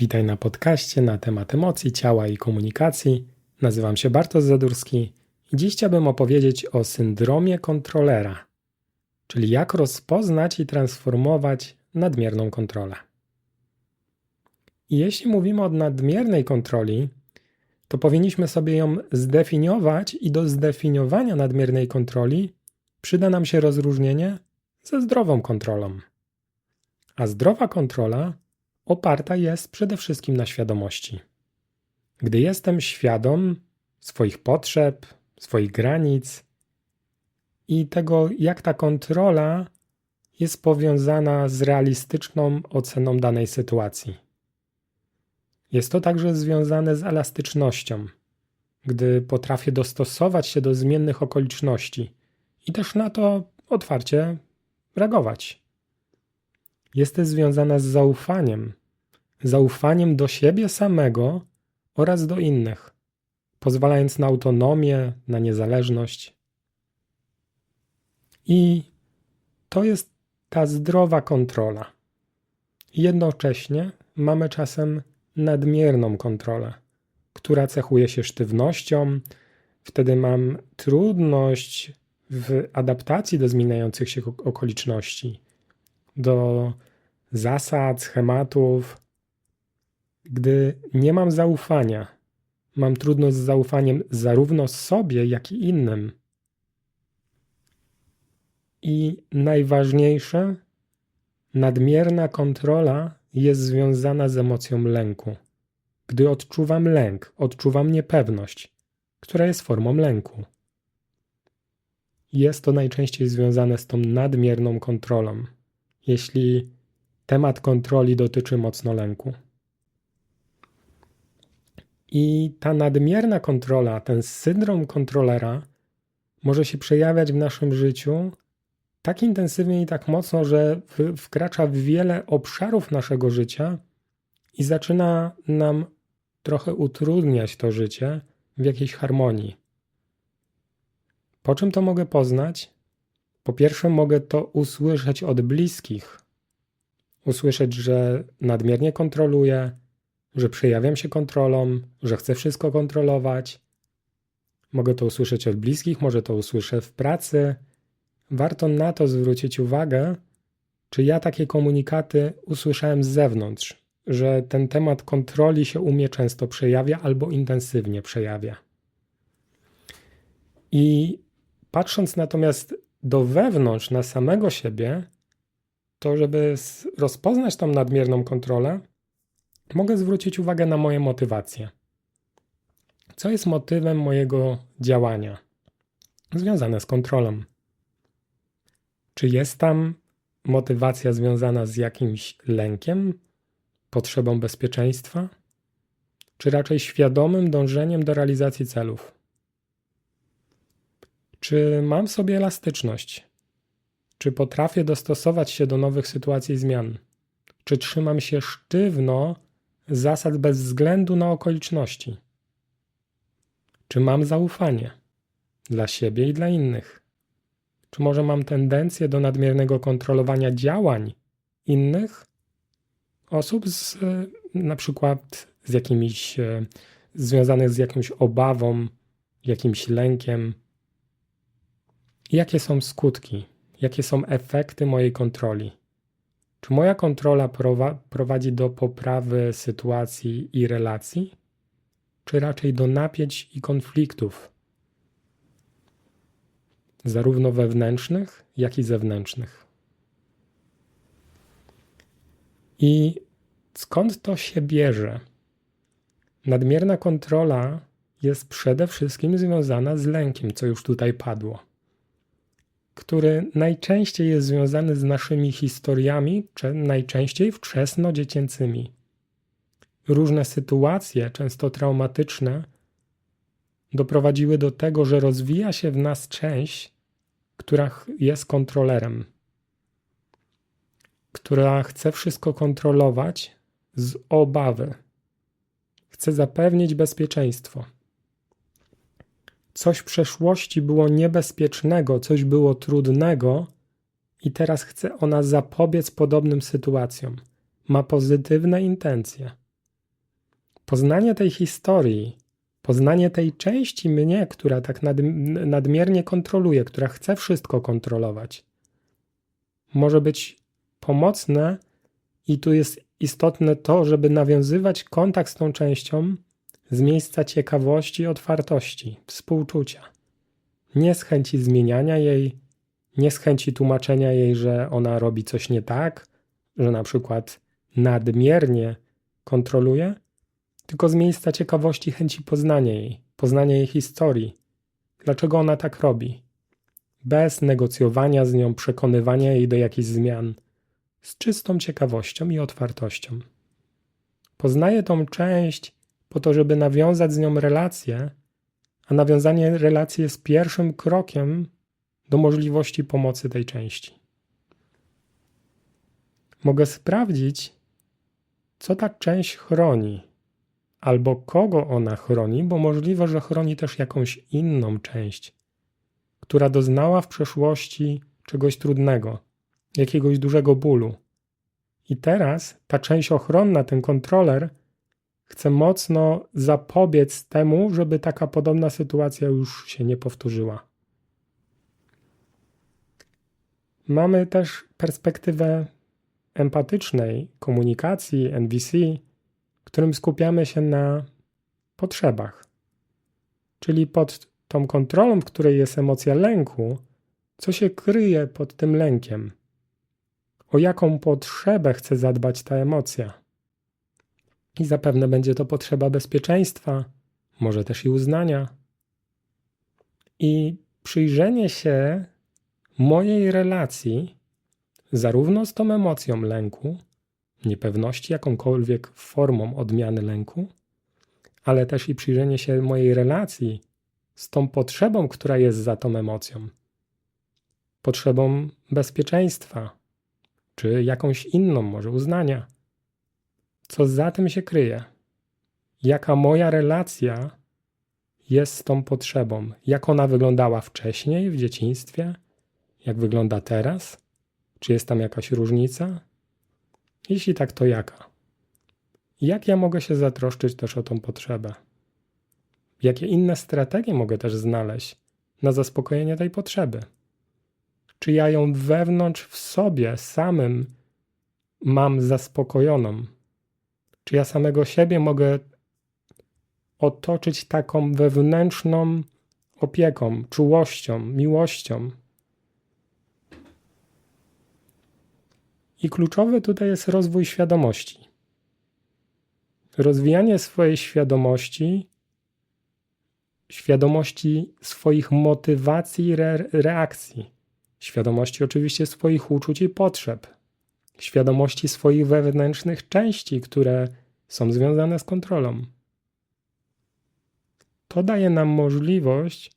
Witaj na podcaście na temat emocji, ciała i komunikacji. Nazywam się Bartosz Zadurski i dziś chciałbym opowiedzieć o syndromie kontrolera, czyli jak rozpoznać i transformować nadmierną kontrolę. I jeśli mówimy o nadmiernej kontroli, to powinniśmy sobie ją zdefiniować i do zdefiniowania nadmiernej kontroli przyda nam się rozróżnienie ze zdrową kontrolą. A zdrowa kontrola oparta jest przede wszystkim na świadomości. Gdy jestem świadom swoich potrzeb, swoich granic i tego, jak ta kontrola jest powiązana z realistyczną oceną danej sytuacji. Jest to także związane z elastycznością, gdy potrafię dostosować się do zmiennych okoliczności i też na to otwarcie reagować. Jest też związana z zaufaniem, zaufaniem do siebie samego oraz do innych, pozwalając na autonomię, na niezależność. I to jest ta zdrowa kontrola. Jednocześnie mamy czasem nadmierną kontrolę, która cechuje się sztywnością. Wtedy mam trudność w adaptacji do zmieniających się okoliczności, do zasad, schematów, gdy nie mam zaufania, mam trudność z zaufaniem zarówno sobie, jak i innym. I najważniejsze, nadmierna kontrola jest związana z emocją lęku. Gdy odczuwam lęk, odczuwam niepewność, która jest formą lęku. Jest to najczęściej związane z tą nadmierną kontrolą, jeśli temat kontroli dotyczy mocno lęku. I ta nadmierna kontrola, ten syndrom kontrolera może się przejawiać w naszym życiu tak intensywnie i tak mocno, że wkracza w wiele obszarów naszego życia i zaczyna nam trochę utrudniać to życie w jakiejś harmonii. Po czym to mogę poznać? Po pierwsze, mogę to usłyszeć od bliskich. Usłyszeć, że nadmiernie kontroluję, że przejawiam się kontrolą, że chcę wszystko kontrolować. Mogę to usłyszeć od bliskich, może to usłyszę w pracy. Warto na to zwrócić uwagę, czy ja takie komunikaty usłyszałem z zewnątrz, że ten temat kontroli się u mnie często przejawia albo intensywnie przejawia. I patrząc natomiast do wewnątrz, na samego siebie, to żeby rozpoznać tą nadmierną kontrolę, mogę zwrócić uwagę na moje motywacje. Co jest motywem mojego działania związane z kontrolą? Czy jest tam motywacja związana z jakimś lękiem, potrzebą bezpieczeństwa, czy raczej świadomym dążeniem do realizacji celów? Czy mam w sobie elastyczność? Czy potrafię dostosować się do nowych sytuacji i zmian? Czy trzymam się sztywno zasad bez względu na okoliczności? Czy mam zaufanie dla siebie i dla innych? Czy może mam tendencję do nadmiernego kontrolowania działań innych osób, z, na przykład z jakimiś, e, związanych z jakąś obawą, jakimś lękiem? Jakie są skutki? Jakie są efekty mojej kontroli? Czy moja kontrola prowadzi do poprawy sytuacji i relacji, czy raczej do napięć i konfliktów, zarówno wewnętrznych, jak i zewnętrznych? I skąd to się bierze? Nadmierna kontrola jest przede wszystkim związana z lękiem, co już tutaj padło który najczęściej jest związany z naszymi historiami, czy najczęściej wczesnodziecięcymi. Różne sytuacje, często traumatyczne, doprowadziły do tego, że rozwija się w nas część, która jest kontrolerem, która chce wszystko kontrolować z obawy, chce zapewnić bezpieczeństwo coś w przeszłości było niebezpiecznego, coś było trudnego, i teraz chce ona zapobiec podobnym sytuacjom. Ma pozytywne intencje. Poznanie tej historii, poznanie tej części mnie, która tak nad, nadmiernie kontroluje, która chce wszystko kontrolować, może być pomocne i tu jest istotne to, żeby nawiązywać kontakt z tą częścią z miejsca ciekawości, otwartości, współczucia. Nie z chęci zmieniania jej, nie z chęci tłumaczenia jej, że ona robi coś nie tak, że na przykład nadmiernie kontroluje, tylko z miejsca ciekawości, chęci poznania jej, poznania jej historii. Dlaczego ona tak robi? Bez negocjowania z nią, przekonywania jej do jakichś zmian, z czystą ciekawością i otwartością. Poznaję tą część po to, żeby nawiązać z nią relację, a nawiązanie relacji jest pierwszym krokiem do możliwości pomocy tej części. Mogę sprawdzić, co ta część chroni, albo kogo ona chroni, bo możliwe, że chroni też jakąś inną część, która doznała w przeszłości czegoś trudnego, jakiegoś dużego bólu. I teraz ta część ochronna, ten kontroler, chce mocno zapobiec temu, żeby taka podobna sytuacja już się nie powtórzyła. Mamy też perspektywę empatycznej komunikacji NVC, którym skupiamy się na potrzebach. Czyli pod tą kontrolą, w której jest emocja lęku, co się kryje pod tym lękiem? O jaką potrzebę chce zadbać ta emocja? I zapewne będzie to potrzeba bezpieczeństwa, może też i uznania. I przyjrzenie się mojej relacji, zarówno z tą emocją lęku, niepewności, jakąkolwiek formą odmiany lęku, ale też i przyjrzenie się mojej relacji z tą potrzebą, która jest za tą emocją. Potrzebą bezpieczeństwa, czy jakąś inną, może uznania. Co za tym się kryje? Jaka moja relacja jest z tą potrzebą? Jak ona wyglądała wcześniej, w dzieciństwie? Jak wygląda teraz? Czy jest tam jakaś różnica? Jeśli tak, to jaka? Jak ja mogę się zatroszczyć też o tą potrzebę? Jakie inne strategie mogę też znaleźć na zaspokojenie tej potrzeby? Czy ja ją wewnątrz w sobie samym mam zaspokojoną? Czy ja samego siebie mogę otoczyć taką wewnętrzną opieką, czułością, miłością? I kluczowy tutaj jest rozwój świadomości. Rozwijanie swojej świadomości, świadomości swoich motywacji i re reakcji, świadomości oczywiście swoich uczuć i potrzeb, świadomości swoich wewnętrznych części, które są związane z kontrolą. To daje nam możliwość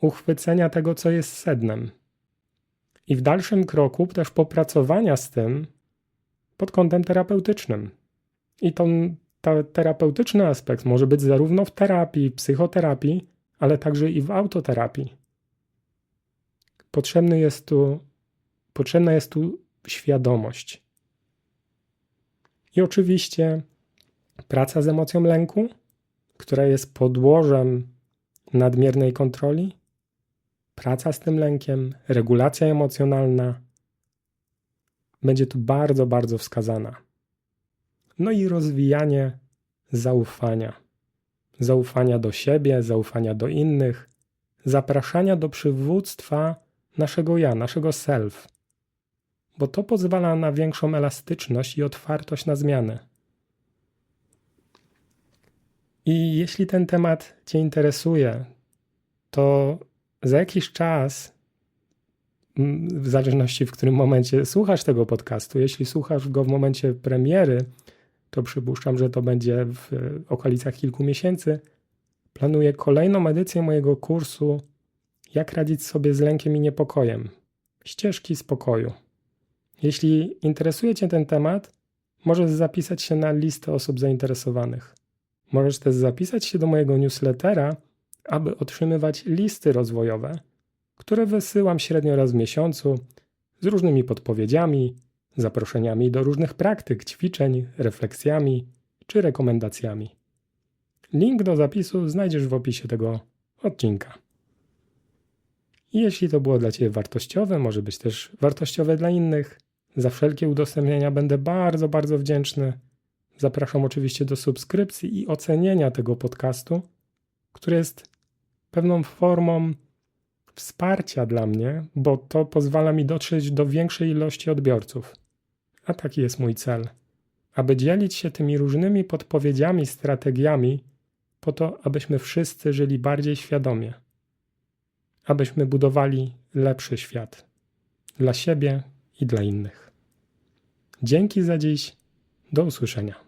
uchwycenia tego, co jest sednem i w dalszym kroku też popracowania z tym pod kątem terapeutycznym. I ta terapeutyczny aspekt może być zarówno w terapii, psychoterapii, ale także i w autoterapii. Potrzebny jest tu, potrzebna jest tu świadomość. I oczywiście praca z emocją lęku, która jest podłożem nadmiernej kontroli, praca z tym lękiem, regulacja emocjonalna będzie tu bardzo, bardzo wskazana. No i rozwijanie zaufania. Zaufania do siebie, zaufania do innych, zapraszania do przywództwa naszego ja, naszego self, bo to pozwala na większą elastyczność i otwartość na zmiany. I jeśli ten temat Cię interesuje, to za jakiś czas, w zależności w którym momencie słuchasz tego podcastu, jeśli słuchasz go w momencie premiery, to przypuszczam, że to będzie w okolicach kilku miesięcy. Planuję kolejną edycję mojego kursu Jak radzić sobie z lękiem i niepokojem. Ścieżki spokoju. Jeśli interesuje Cię ten temat, możesz zapisać się na listę osób zainteresowanych. Możesz też zapisać się do mojego newslettera aby otrzymywać listy rozwojowe, które wysyłam średnio raz w miesiącu z różnymi podpowiedziami, zaproszeniami do różnych praktyk, ćwiczeń, refleksjami czy rekomendacjami. Link do zapisu znajdziesz w opisie tego odcinka. Jeśli to było dla Ciebie wartościowe, może być też wartościowe dla innych, za wszelkie udostępnienia będę bardzo, bardzo wdzięczny. Zapraszam oczywiście do subskrypcji i ocenienia tego podcastu, który jest pewną formą wsparcia dla mnie, bo to pozwala mi dotrzeć do większej ilości odbiorców. A taki jest mój cel. Aby dzielić się tymi różnymi podpowiedziami, strategiami, po to, abyśmy wszyscy żyli bardziej świadomie, abyśmy budowali lepszy świat dla siebie i dla innych. Dzięki za dziś. Do usłyszenia.